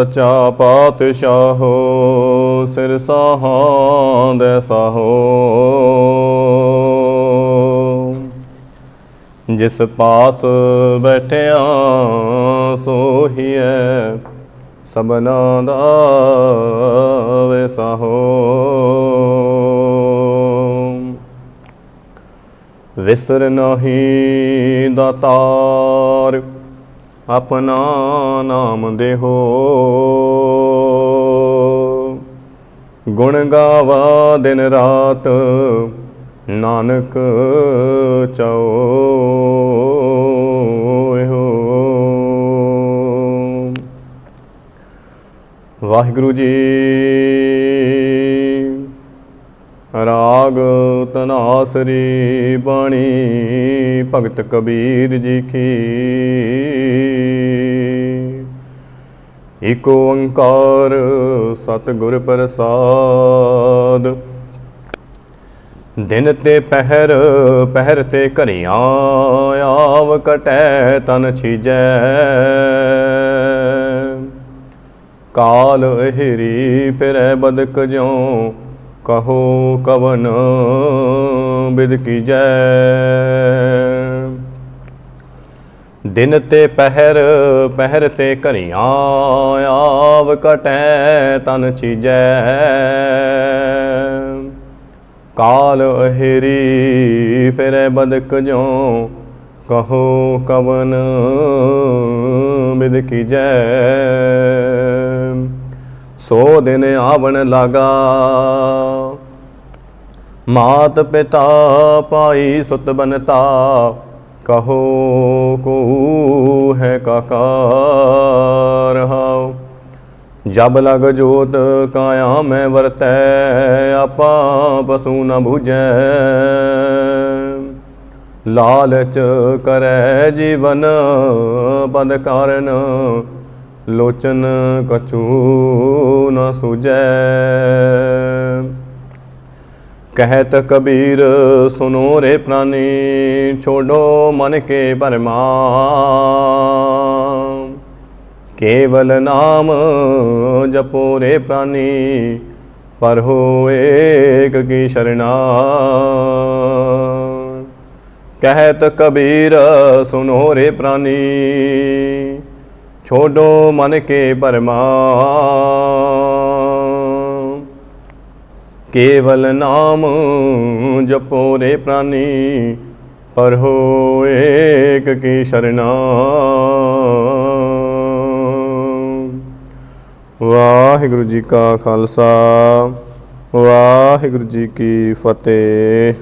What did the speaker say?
ਸਚਾ ਪਾਤਸ਼ਾਹੋ, ਸਿਰ ਸਾਹਾਂ ਦੇ ਸਾਹੋ। ਜਿਸ ਪਾਸ ਬੈਠਿਆ ਸੋਹੀਐ ਸਬਨਾ ਦਾ ਵਿਸਾਹੋ ਵਿਸਰ ਨਹੀਂ ਦਾਤਾਰ ਆਪਣਾ ਨਾਮ ਦੇਹੋ। ਗੁਣ ਗਾਵਾ ਦਿਨ ਰਾਤ, ਨਾਨਕ ਚਾਓ ਹੋ ਵਾਹਿਗੁਰੂ ਜੀ, ਰਾਗ ਤਨਾਸਰੀ ਬਾਣੀ, ਭਗਤ ਕਬੀਰ ਜੀ ਕੀ ਇਕ ਓੰਕਾਰ ਸਤਿਗੁਰ ਪ੍ਰਸਾਦ। ਦਿਨ ਤੇ ਪਹਿਰ ਪਹਿਰ ਤੇ ਘਰਿਆ ਆਵ ਕਟੈ ਤਨ ਛੀਜੈ। ਕਾਲ ਹਿਰੀ ਫਿਰੈ ਬਦਕ ਜਿਉ, ਕਹੋ ਕਵਨ ਬਿਦ ਕੀਜੈ। ਦਿਨ ਤੇ ਪਹਿਰ ਪਹਿਰ ਤੇ ਘਰੀਆਂ ਆਵ ਕਟੈ ਤਨ ਚੀਜੈ। ਕਾਲ ਅਹਿਰੀ, ਫਿਰੈ ਬਦਕ ਜੋ ਕਹੋ ਕਵਨ ਬਿਦ ਕੀਜੈ। ਸੋ ਦਿਨ ਆਵਣ ਲਾਗਾ, ਮਾਤ ਪਿਤਾ ਪਾਈ ਸੁਤ ਬਨਤਾ। ਕਹੋ ਕੋ ਹੈ ਕਾਕਾ ਰਹਾਉ ਜਬ ਲਗ ਜੋਤ ਕਾਇਆ ਮੈਂ ਵਰਤੈ, ਆਪਾ ਪਸੂ ਨ ਬੁਝੈ। ਲਾਲਚ ਕਰੈ ਜੀਵਨ ਪਦ ਕਾਰਨ, ਲੋਚਨ ਕਛੂ ਨ ਸੁਜੈ ਕਹਿਤ ਕਬੀਰ ਸੁਨੋ ਰੇ ਪ੍ਰਾਨੀ, ਛੋਡੋ ਮਨ ਕੇ ਭਰਮਾ ਕੇਵਲ ਨਾਮ ਜਪੋ ਰੇ ਪ੍ਰਾਨੀ, ਪਰ ਹੋ ਏਕ ਕੀ ਸ਼ਰਣਾ। ਕਹਿਤ ਕਬੀਰ ਸੁਨੋ ਰੇ ਪ੍ਰਾਨੀ, ਛੋਡੋ ਮਨ ਕੇ ਭਰਮਾ ਕੇਵਲ ਨਾਮ ਜਪੋ ਰੇ ਪ੍ਰਾਨੀ, ਪਰ ਹੋ ਏਕ ਕੀ ਸ਼ਰਣਾ ਵਾਹਿਗੁਰੂ ਜੀ ਕਾ ਖਾਲਸਾ, ਵਾਹਿਗੁਰੂ ਜੀ ਕੀ ਫਤਿਹ।